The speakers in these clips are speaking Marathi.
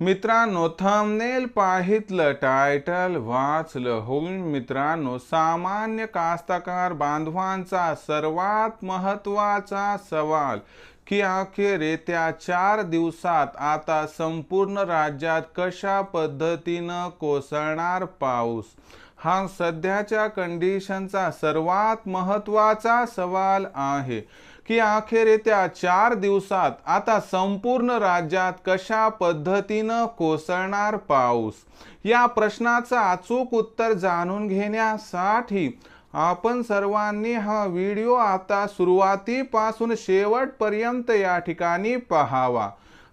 मित्रांनो थंबनेल पाहितलं टायटल वाचलं. होईल मित्रांनो सामान्य कास्तकार बांधवांचा सर्वात महत्त्वाचा सवाल की अखेर येत्या चार दिवसात आता संपूर्ण राज्यात कशा पद्धतीनं कोसळणार पाऊस? हा सध्याच्या कंडिशनचा सर्वात महत्त्वाचा सवाल आहे की अखेर येत्या चार दिवसात आता संपूर्ण राज्यात कशा पद्धतीनं कोसळणार पाऊस? या प्रश्नाचं अचूक उत्तर जाणून घेण्यासाठी आपण सर्वांनी हा व्हिडिओ आता सुरुवातीपासून शेवटपर्यंत या ठिकाणी पहावा.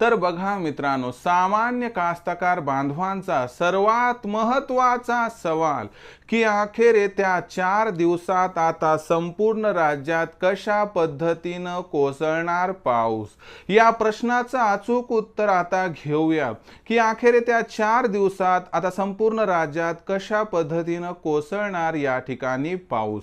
तर बघा मित्रांनो सामान्य कास्तकार बांधवांचा सर्वात महत्त्वाचा सवाल की अखेर येत्या चार दिवसात आता संपूर्ण राज्यात कशा पद्धतीनं कोसळणार पाऊस? या प्रश्नाचं अचूक उत्तर आता घेऊया. की अखेर येत्या चार दिवसात आता संपूर्ण राज्यात कशा पद्धतीनं कोसळणार या ठिकाणी पाऊस?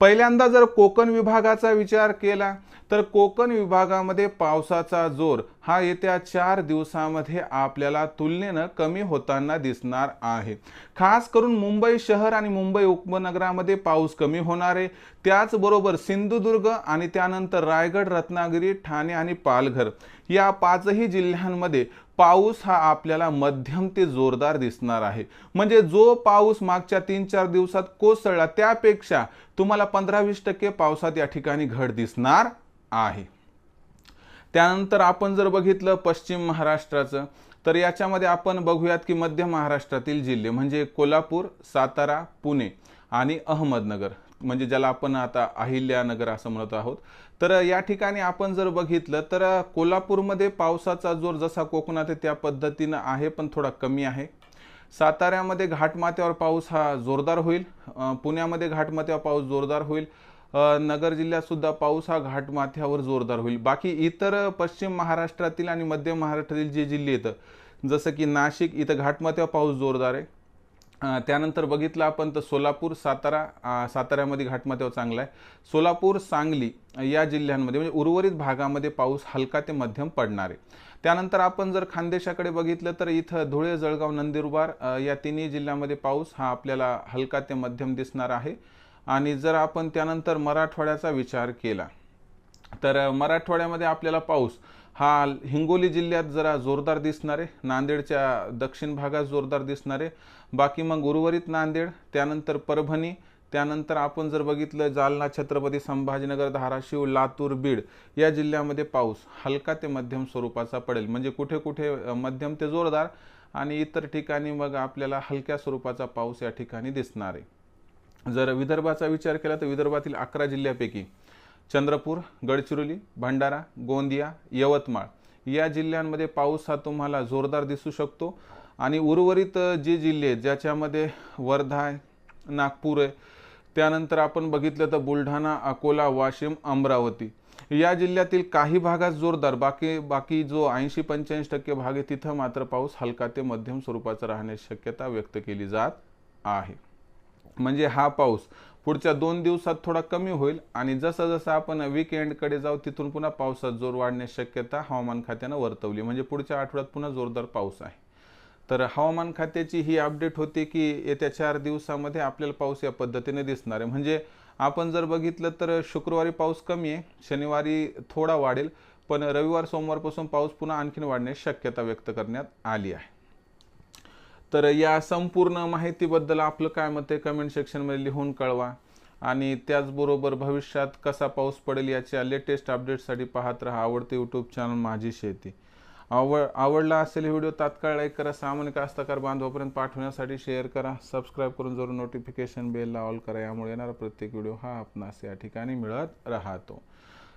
पहिल्यांदा जर कोकण विभागाचा विचार केला तर कोकण विभागामध्ये पावसाचा जोर हा येत्या चार दिवसामध्ये आपल्याला तुलनेनं कमी होताना दिसणार आहे. खास करून मुंबई शहर आणि मुंबई उपनगरामध्ये पाऊस कमी होणार आहे. त्याचबरोबर सिंधुदुर्ग आणि त्यानंतर रायगड रत्नागिरी ठाणे आणि पालघर या पाचही जिल्ह्यांमध्ये पाऊस हा आपल्याला मध्यम ते जोरदार दिसणार आहे. म्हणजे जो पाऊस मागच्या तीन चार दिवसात कोसळला त्यापेक्षा तुम्हाला पंधरा वीस टक्के पावसात या ठिकाणी घट दिसणार आहे. त्यानंतर आपण जर बघितलं पश्चिम महाराष्ट्राचं तर याच्यामध्ये आपण बघूयात की मध्य महाराष्ट्रातील जिल्हे म्हणजे कोल्हापूर सातारा पुणे आणि अहमदनगर म्हणजे ज्याला आपण आता अहिल्यानगर असं म्हणत आहोत. तर या ठिकाणी आपण जर बघितलं तर कोल्हापूरमध्ये पावसाचा जोर जसा कोकणात आहे त्या पद्धतीनं आहे पण थोडा कमी आहे. साताऱ्यामध्ये घाटमाथ्यावर पाऊस हा जोरदार होईल. पुण्यामध्ये घाटमाथ्यावर पाऊस जोरदार होईल. नगर जिल्ह्यातसुद्धा पाऊस हा घाटमाथ्यावर जोरदार होईल. बाकी इतर पश्चिम महाराष्ट्रातील आणि मध्य महाराष्ट्रातील जे जिल्हे आहेत जसं की नाशिक इथं घाटमाथ्यावर पाऊस जोरदार आहे. त्यानंतर बघितलं आपण तर सोलापूर सातारा साताऱ्यामध्ये घाटमाथ्यावर चांगला आहे. सोलापूर सांगली या जिल्ह्यांमध्ये म्हणजे उर्वरित भागामध्ये पाऊस हलका ते मध्यम पडणार आहे. त्यानंतर आपण जर खानदेशाकडे बघितलं तर इथं धुळे जळगाव नंदुरबार या तिन्ही जिल्ह्यामध्ये पाऊस हा आपल्याला हलका ते मध्यम दिसणार आहे. आणि जर आपण त्यानंतर मराठवाड्याचा विचार केला तर मराठवाड्यामध्ये आपल्याला पाऊस हा हिंगोली जिल्ह्यात जरा जोरदार दिसणार आहे नांदेडच्या दक्षिण भागात जोरदार दिसणारे बाकी मग उर्वरित नांदेड त्यानंतर परभणी त्यानंतर आपण जर बघितलं जालना छत्रपती संभाजीनगर धाराशिव लातूर बीड या जिल्ह्यामध्ये पाऊस हलका ते मध्यम स्वरूपाचा पडेल. म्हणजे कुठे कुठे मध्यम ते जोरदार आणि इतर ठिकाणी मग आपल्याला हलक्या स्वरूपाचा पाऊस या ठिकाणी दिसणार आहे. जर विदर्भाचा विचार केला तर विदर्भातील अकरा जिल्ह्यापैकी चंद्रपूर गडचिरोली भंडारा गोंदिया यवतमाळ या जिल्ह्यांमध्ये पाऊस हा तुम्हाला जोरदार दिसू शकतो. आणि उर्वरित जे जिल्हे ज्याच्यामध्ये वर्धा आहे नागपूर आहे त्यानंतर आपण बघितलं तर बुलढाणा अकोला वाशिम अमरावती या जिल्ह्यातील काही भागात जोरदार. बाकी बाकी जो ऐंशी पंच्याऐंशी टक्के भाग आहे तिथं मात्र पाऊस हलका ते मध्यम स्वरूपाचा राहण्याची शक्यता व्यक्त केली जात आहे. म्हणजे हा पाऊस पुढच्या दोन दिवसात थोडा कमी होईल आणि जसं जसं आपण विकेंडकडे जाऊ तिथून पुन्हा पावसात जोर वाढण्याची शक्यता हवामान खात्यानं वर्तवली. म्हणजे पुढच्या आठवड्यात पुन्हा जोरदार पाऊस आहे. तर हवामान खात्याची ही अपडेट होती की येत्या चार दिवसामध्ये आपल्याला पाऊस या पद्धतीने दिसणार आहे. म्हणजे आपण जर बघितलं तर शुक्रवारी पाऊस कमी आहे शनिवारी थोडा वाढेल पण रविवार सोमवारपासून पाऊस पुन्हा आणखीन वाढण्याची शक्यता व्यक्त करण्यात आली आहे. तर या संपूर्ण माहितीबद्दल आपलं काय मत आहे? कमेंट सेक्शनमध्ये लिहून कळवा. आणि त्याचबरोबर भविष्यात कसा पाऊस पडेल याच्या लेटेस्ट अपडेटसाठी पाहत राहा आवडते यूट्यूब चॅनल माझी शेती. आवड आवडला असेल व्हिडिओ तात्काळ लाईक करा. सामान्य कास्तकार बांधवापर्यंत पाठवण्यासाठी शेअर करा. सबस्क्राईब करून जरूर नोटिफिकेशन बेलला ऑल करा. यामुळे येणारा प्रत्येक व्हिडिओ हा आपणास या ठिकाणी मिळत राहतो.